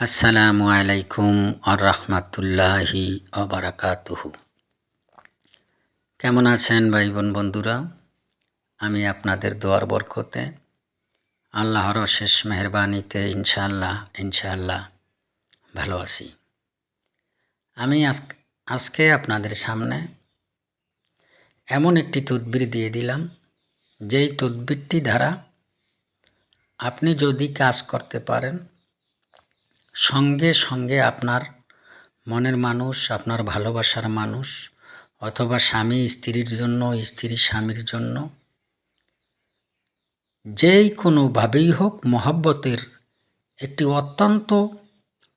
আসসালামু আলাইকুম আর রহমাতুল্লাহি অবরাকাতুহু কেমন আছেন ভাই বোন বন্ধুরা? আমি আপনাদের দোয়ার বরকতে আল্লাহর শেষ মেহরবানিতে ইনশাআল্লাহ ইনশাআল্লাহ ভালো আছি। আমি আজ- আজকে আপনাদের সামনে এমন একটি তদবির দিয়ে দিলাম, যেই তদবিরটি দ্বারা আপনি যদি কাজ করতে পারেন সঙ্গে সঙ্গে আপনার মনের মানুষ, আপনার ভালোবাসার মানুষ অথবা স্বামী স্ত্রীর জন্য, স্ত্রী স্বামীর জন্য, যেই কোনোভাবেই হোক মহব্বতের একটি অত্যন্ত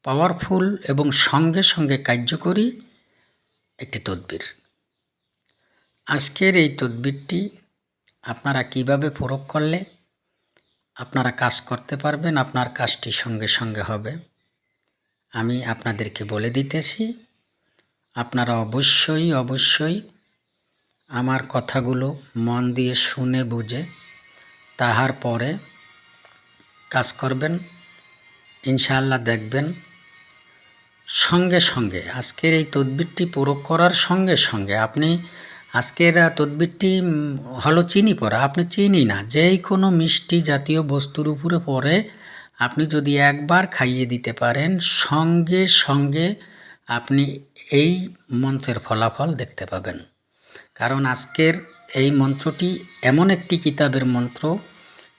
পাওয়ারফুল এবং সঙ্গে সঙ্গে কার্যকরী একটি তদবির। আজকের এই তদবিরটি আপনারা কীভাবে প্রয়োগ করলে আপনারা কাজ করতে পারবেন, আপনার কাজটি সঙ্গে সঙ্গে হবে? আমি আপনাদেরকে বলে দিতেছি, আপনারা অবশ্যই অবশ্যই আমার কথাগুলো মন দিয়ে শুনে বুঝে তাহার পরে কাজ করবেন, ইনশাআল্লাহ দেখবেন। সঙ্গে সঙ্গে আজকের এই তদবিরটি প্রয়োগ করার সঙ্গে সঙ্গে আপনি আজকের তদবিরটি হলো চিনি পড়া আপনি চিনি না, যেই কোনো মিষ্টি জাতীয় বস্তুর উপরে পরে আপনি যদি একবার খাইয়ে দিতে পারেন, সঙ্গে সঙ্গে আপনি এই মন্ত্রের ফলাফল দেখতে পাবেন। কারণ আজকের এই মন্ত্রটি এমন একটি কিতাবের মন্ত্র,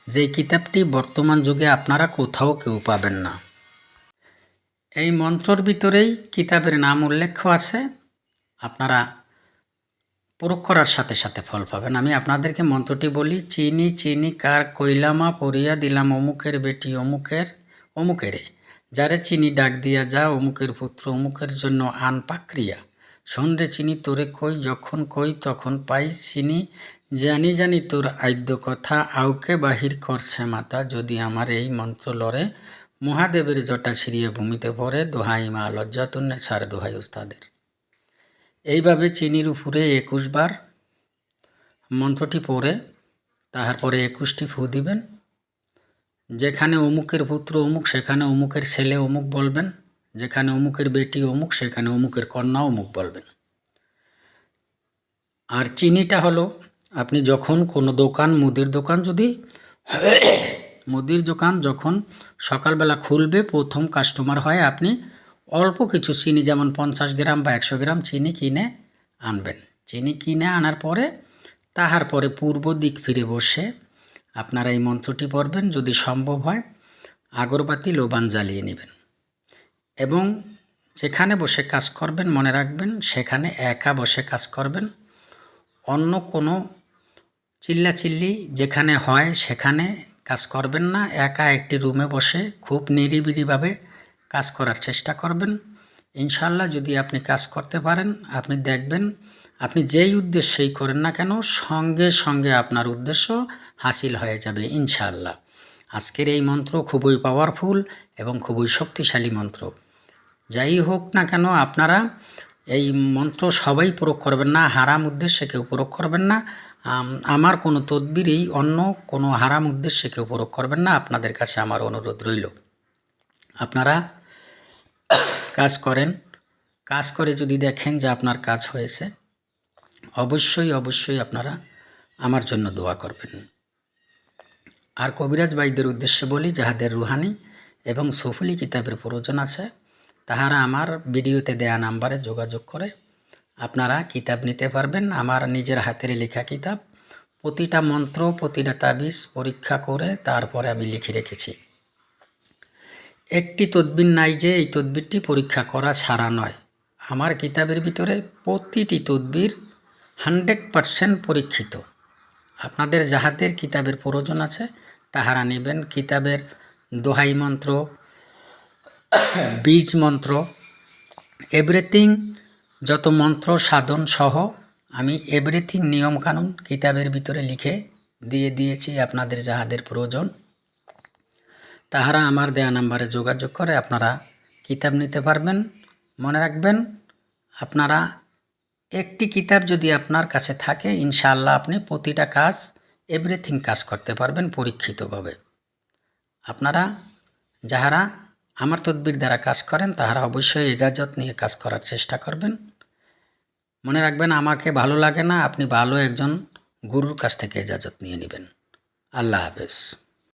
যে কিতাবটি বর্তমান যুগে আপনারা কোথাও কেউ পাবেন না। এই মন্ত্রর ভিতরেই কিতাবের নাম উল্লেখ আছে। আপনারা প্রয়োগ করার সাথে সাথে ফল পাবেন। আমি আপনাদেরকে মন্ত্রটি বলি, চিনি চিনি, কার কইলামা পরিয়া দিলাম অমুকের বেটি, অমুকের, অমুকেরে। যারে চিনি ডাক দিয়া যা, অমুকের পুত্র, অমুকের জন্য আন পাক্রিয়া শোন চিনি, তোরে কই, যখন কই, তখন পাই চিনি। জানি জানি তোর আদ্য কথা, আউকে বাহির করছে মাতা যদি আমার এই মন্ত্র লড়ে, মহাদেবের জটা ছিঁড়িয়ে ভূমিতে পড়ে, দোহাই মা লজ্জাতুন্নে ছাড় দোহাই উস্তাদের। এইভাবে চিনির উপরে একুশ বার মন্ত্রটি পড়ে তাহার পরে একুশটি ফু দিবেন। যেখানে অমুকের পুত্র অমুক, সেখানে অমুকের ছেলে অমুক বলবেন। যেখানে অমুকের বেটি অমুক, সেখানে অমুকের কন্যা অমুক বলবেন। আর চিনিটা হলো, আপনি যখন কোনো দোকান, মুদির দোকান যদি, মুদির দোকান যখন সকালবেলা খুলবে, প্রথম কাস্টমার হয় আপনি অল্প কিছু চিনি, যেমন পঞ্চাশ গ্রাম বা একশো গ্রাম চিনি কিনে আনবেন। চিনি কিনে আনার পরে তাহার পরে পূর্ব দিক ফিরে বসে আপনারা এই মন্ত্রটি পড়বেন, যদি সম্ভব হয় আগরবাতি লোবান জ্বালিয়ে নেবেন। এবং যেখানে বসে কাজ করবেন, মনে রাখবেন, সেখানে একা বসে কাজ করবেন। অন্য কোনো চিল্লাচিল্লি যেখানে হয়, সেখানে কাজ করবেন না। একা একটি রুমে বসে খুব নিরিবিলিভাবে কাজ করার চেষ্টা করবেন। ইনশাল্লাহ যদি আপনি কাজ করতে পারেন, আপনি দেখবেন আপনি যেই উদ্দেশ্যেই করেন না কেন, সঙ্গে সঙ্গে আপনার উদ্দেশ্য হাসিল হয়ে যাবে ইনশাল্লাহ আজকের এই মন্ত্র খুবই পাওয়ারফুল এবং খুবই শক্তিশালী মন্ত্র। যাই হোক না কেন, আপনারা এই মন্ত্র সবাই প্রয়োগ করবেন না, হারাম উদ্দেশ্যে কেউ প্রয়োগ করবেন না। আমার কোনো তদবিরই অন্য কোনো হারাম উদ্দেশ্যে কেউ প্রয়োগ করবেন না। আপনাদের কাছে আমার অনুরোধ রইল। আপনারা কাজ করেন। কাজ করে যদি দেখেন যে আপনার কাজ হয়েছে, অবশ্যই অবশ্যই আপনারা আমার জন্য দোয়া করবেন। আর কবিরাজ বাইদের উদ্দেশ্যে বলি, যাহাদের রুহানি এবং সফুলি কিতাবের প্রয়োজন আছে, তাহারা আমার ভিডিওতে দেয়া নাম্বারে যোগাযোগ করে আপনারা কিতাব নিতে পারবেন। আমার নিজের হাতের লেখা কিতাব, প্রতিটা মন্ত্র, প্রতিটা তাবিজ পরীক্ষা করে তারপরে আমি লিখে রেখেছি। একটি তদবির নাই যে এই তদবিরটি পরীক্ষা করা ছাড়া নয়। আমার কিতাবের ভিতরে প্রতিটি তদবির হান্ড্রেড পারসেন্ট পরীক্ষিত। আপনাদের যাহাদের কিতাবের প্রয়োজন আছে, তাহারা নেবেন কিতাবের দোহাই মন্ত্র, বীজ মন্ত্র, এভরিথিং, যত মন্ত্র সাধন সহ আমি এভরিথিং নিয়মকানুন কিতাবের ভিতরে লিখে দিয়ে দিয়েছি আপনাদের যাহাদের প্রয়োজন। তাহারা আমার দেয়া নাম্বারে যোগাযোগ করে আপনারা কিতাব নিতে পারবেন। মনে রাখবেন, আপনারা একটি কিতাব যদি আপনার কাছে থাকে, ইনশাআল্লাহ আপনি প্রতিটা কাজ এভরিথিং কাজ করতে পারবেন পরীক্ষিতভাবে। আপনারা, যাহারা আমার তদবির দ্বারা কাজ করেন, তাহারা অবশ্যই এজাজত নিয়ে কাজ করার চেষ্টা করবেন। মনে রাখবেন, আমাকে ভালো লাগে না, আপনি ভালো একজন গুরুর কাছ থেকে এজাজত নিয়ে নেবেন। আল্লাহ হাফেজ।